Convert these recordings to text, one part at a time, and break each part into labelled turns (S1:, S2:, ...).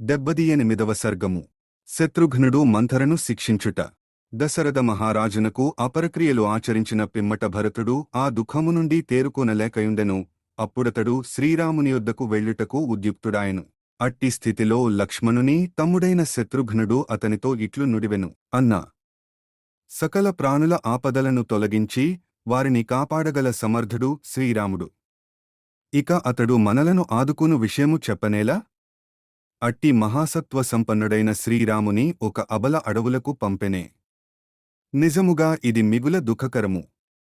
S1: డెబ్బది సర్గము. శత్రుఘ్నుడు మంథరను శిక్షించుట. దశరథ మహారాజునకు అపరక్రియలు ఆచరించిన పిమ్మట భరతుడు ఆ దుఃఖము నుండి తేరుకోనలేకయుండెను. అప్పుడతడు శ్రీరాముని యొద్దకు వెళ్ళుటకు ఉద్యుక్తుడాయను. అట్టి స్థితిలో లక్ష్మణుని తమ్ముడైన శత్రుఘ్నుడు అతనితో ఇట్లు నుడివెను. అన్నా. సకల ప్రాణుల ఆపదలను తొలగించి వారిని కాపాడగల సమర్థుడు శ్రీరాముడు. ఇక అతడు మనలను ఆదుకును విషయము చెప్పనేలా? అట్టి మహాసత్వ సంపన్నుడైన శ్రీరాముని ఒక అబల అడవులకు పంపెనే. నిజముగా ఇది మిగుల దుఃఖకరము.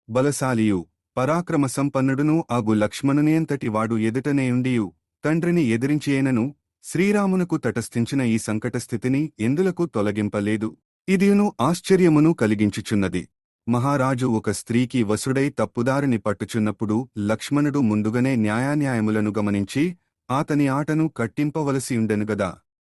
S1: బలశాలియు పరాక్రమ సంపన్నుడును ఆగు లక్ష్మణునియంతటి వాడు ఎదుటనేయుండియు తండ్రిని ఎదిరించేనను శ్రీరామునకు తటస్థించిన ఈ సంకటస్థితిని ఎందులకు తొలగింపలేదు? ఇదియును ఆశ్చర్యమును కలిగించుచున్నది. మహారాజు ఒక స్త్రీకి వసుడై తప్పుదారిని పట్టుచున్నప్పుడు లక్ష్మణుడు ముందుగనే న్యాయాన్యాయములను గమనించి ఆతని ఆటను కట్టింపవలసియుండెను గదా.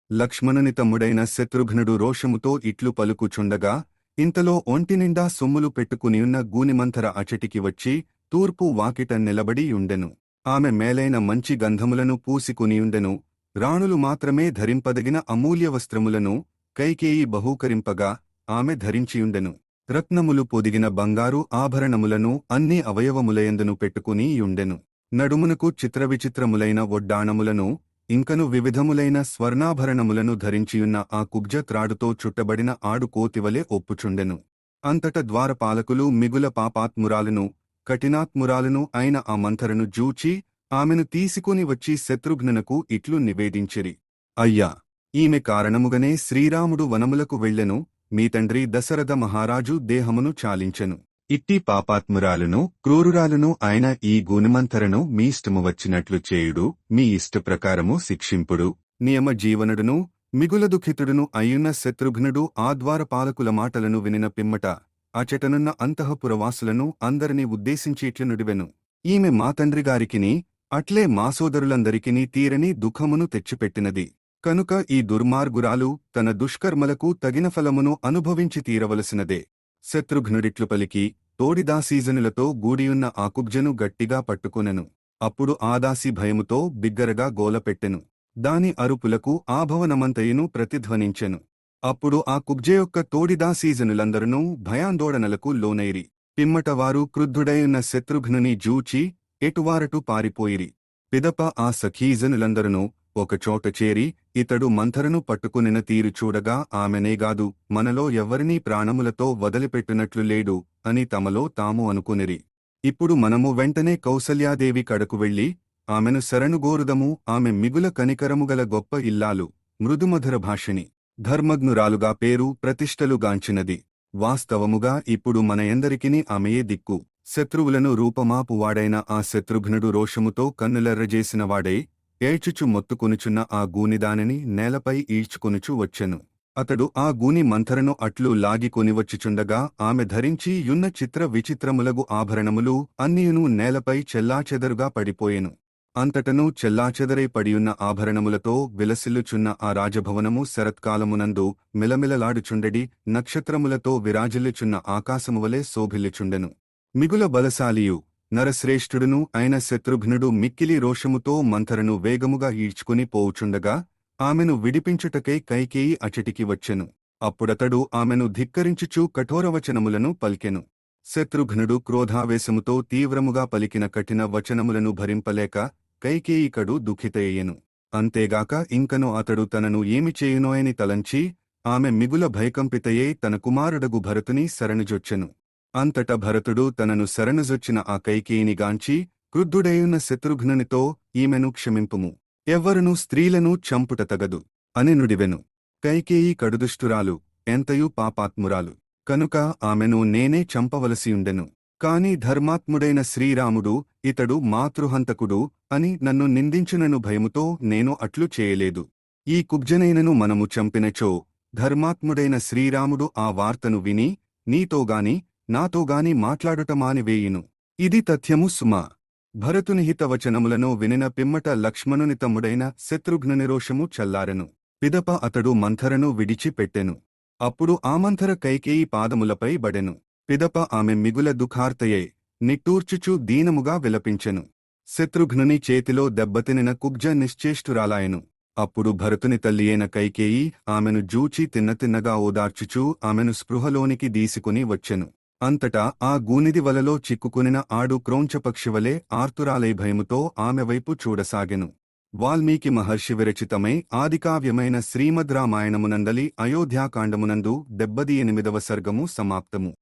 S1: లక్ష్మణుని తమ్ముడైన శత్రుఘ్నుడు రోషముతో ఇట్లు పలుకుచుండగా ఇంతలో ఒంటినిండా సొమ్ములు పెట్టుకునియున్న గూనిమంథర అచటికి వచ్చి తూర్పు వాకిట నిలబడియుండెను ఆమె మేలైన మంచి గంధములను పూసికునియుండెను రాణులు మాత్రమే ధరింపదగిన అమూల్య వస్త్రములను కైకేయి బహూకరింపగా ఆమె ధరించియుండెను రత్నములు పొదిగిన బంగారు ఆభరణములను అన్ని అవయవములయందును పెట్టుకునియుండెను నడుమునకు చిత్రవిచిత్రములైన ఒడ్డాణములను ఇంకను వివిధములైన స్వర్ణాభరణములను ధరించియున్న ఆ కుబ్జ త్రాడుతో చుట్టబడిన ఆడు కోతివలే ఒప్పుచుండెను. అంతట ద్వారపాలకులు మిగుల పాపాత్మురాలను కఠినాత్మురాలను అయిన ఆ మంథరను జూచి ఆమెను తీసుకుని వచ్చి శత్రుఘ్నునకు ఇట్లు నివేదించిరి. అయ్యా ఈమె కారణముగనే శ్రీరాముడు వనములకు వెళ్ళెను మీ తండ్రి దశరథ మహారాజు దేహమును చాలించెను. ఇట్టి పాపాత్మురాలను క్రూరురాలను ఆయన ఈ గుణమంతరను మీ ఇష్టము వచ్చినట్లు చేయుడు మీ ఇష్టప్రకారము శిక్షింపుడు. నియమ జీవనుడును మిగుల దుఃఖితుడును అయ్యున్న శత్రుఘ్నుడు ఆ ద్వారపాలకుల మాటలను వినిన పిమ్మట అచటనున్న అంతఃపురవాసులను అందరినీ ఉద్దేశించి ఇట్లు నుడివెను. ఈమె మా తండ్రిగారికిని అట్లే మా సోదరులందరికినీ తీరని దుఃఖమును తెచ్చిపెట్టినది. కనుక ఈ దుర్మార్గురాలు తన దుష్కర్మలకు తగిన ఫలమును అనుభవించి తీరవలసినదే. శత్రుఘ్నుడిట్లు పలికి తోడిదాసీజనులతో గూడియున్న ఆ కుబ్జను గట్టిగా పట్టుకొనెను. అప్పుడు ఆదాసి భయముతో బిగ్గరగా గోలపెట్టెను దాని అరుపులకు ఆభవనమంతయును ప్రతిధ్వనించెను. అప్పుడు ఆ కుబ్జ యొక్క తోడిదాసీజనులందరూ భయాందోళనలకు లోనైరి. పిమ్మటవారు క్రుద్ధుడైన శత్రుఘ్నుని జూచి ఎటువారటు పారిపోయిరి. పిదప ఆ సఖీజనులందరూ ఒకచోట చేరి ఇతడు మంథరను పట్టుకునిన తీరు చూడగా ఆమెనేగాదు మనలో ఎవ్వరినీ ప్రాణములతో వదిలిపెట్టినట్లు లేడు అని తమలో తాము అనుకునిరి. ఇప్పుడు మనము వెంటనే కౌసల్యాదేవి కడకు వెళ్ళి ఆమెను శరణుగోరుదము ఆమె మిగుల కనికరముగల గొప్ప ఇల్లాలు మృదుమధుర భాషిణి ధర్మజ్ఞురాలుగా పేరు ప్రతిష్టలుగాంచినది వాస్తవముగా ఇప్పుడు మన ఎందరికిని ఆమెయే దిక్కు. శత్రువులను రూపమాపువాడైన ఆ శత్రుఘ్నుడు రోషముతో కన్నులెర్రజేసినవాడై ఏడ్చుచు మొత్తుకొనుచున్న ఆ గూనిదానిని నేలపై ఈడ్చుకొనుచు వచ్చెను. అతడు ఆ గూని మంథరను అట్లు లాగి కొనివచ్చుచుండగా ఆమె ధరించి యున్న చిత్ర విచిత్రములగు ఆభరణములు అన్నియును నేలపై చెల్లాచెదరుగా పడిపోయెను. అంతటను చెల్లాచెదరై పడియున్న ఆభరణములతో విలసిల్లుచున్న ఆ రాజభవనము శరత్కాలమునందు మిలమిలలాడుచుండెడి నక్షత్రములతో విరాజిల్లుచున్న ఆకాశమువలే శోభిల్లుచుండెను. మిగుల బలశాలియు నరశ్రేష్ఠుడును అయిన శత్రుఘ్నుడు మిక్కిలి రోషముతో మంథరను వేగముగా ఈడ్చుకుని పోవుచుండగా ఆమెను విడిపించుటకై కైకేయి అచటికి వచ్చెను. అప్పుడతడు ఆమెను ధిక్కరించుచూ కఠోరవచనములను పలికెను. శత్రుఘ్నుడు క్రోధావేశముతో తీవ్రముగా పలికిన కఠిన వచనములను భరింపలేక కైకేయికడు దుఃఖితయ్యెను. అంతేగాక ఇంకను అతడు తనను ఏమి చేయునోయని తలంచి ఆమె మిగుల భయకంపితయే తన కుమారుడగు భరతుని శరణుజొచ్చెను. అంతట భరతుడు తనను శరణుజొచ్చిన ఆ కైకేయినిగాంచి క్రుద్ధుడేయున్న శత్రుఘ్నునితో ఈమెను క్షమింపుము. ఎవ్వరునూ స్త్రీలను చంపుట తగదు. అని నుడివెను. కైకేయి కడుదుష్టురాలు ఎంతయూ పాపాత్మురాలు. కనుక ఆమెను నేనే చంపవలసియుండెను. కాని ధర్మాత్ముడైన శ్రీరాముడు ఇతడు మాతృహంతకుడు అని నన్ను నిందించునను భయముతో నేను అట్లు చేయలేదు. ఈ కుబ్జనైనను మనము చంపినచో ధర్మాత్ముడైన శ్రీరాముడు ఆ వార్తను విని నీతోగాని నాతోగాని మాట్లాడుటమానివేయును. ఇది తథ్యము సుమా. భరతునిహిత వచనములను వినిన పిమ్మట లక్ష్మణుని తమ్ముడైన శత్రుఘ్నుని రోషము చల్లారెను. పిదప అతడు మంథరను విడిచిపెట్టెను. అప్పుడు ఆమంథర కైకేయి పాదములపై బడెను. పిదప ఆమె మిగుల దుఃఖార్తయే. నిట్టూర్చుచూ దీనముగా విలపించెను. శత్రుఘ్నుని చేతిలో దెబ్బతినిన కుబ్జ నిశ్చేష్టురాలాయెను. అప్పుడు భరతుని తల్లియైన కైకేయి ఆమెను జూచి తిన్నతిన్నగా ఓదార్చుచూ ఆమెను స్పృహలోనికి దీసుకుని వచ్చెను. అంతటా ఆ గూనిది వలలో చిక్కుకునిన ఆడు క్రౌంచపక్షివలే ఆర్తురాలై భయముతో ఆమె వైపు చూడసాగెను. వాల్మీకి మహర్షి విరచితమై ఆదికావ్యమైన శ్రీమద్ రామాయణమునందలి అయోధ్యాకాండమునందు డెబ్బది ఎనిమిదవ సర్గము సమాప్తము.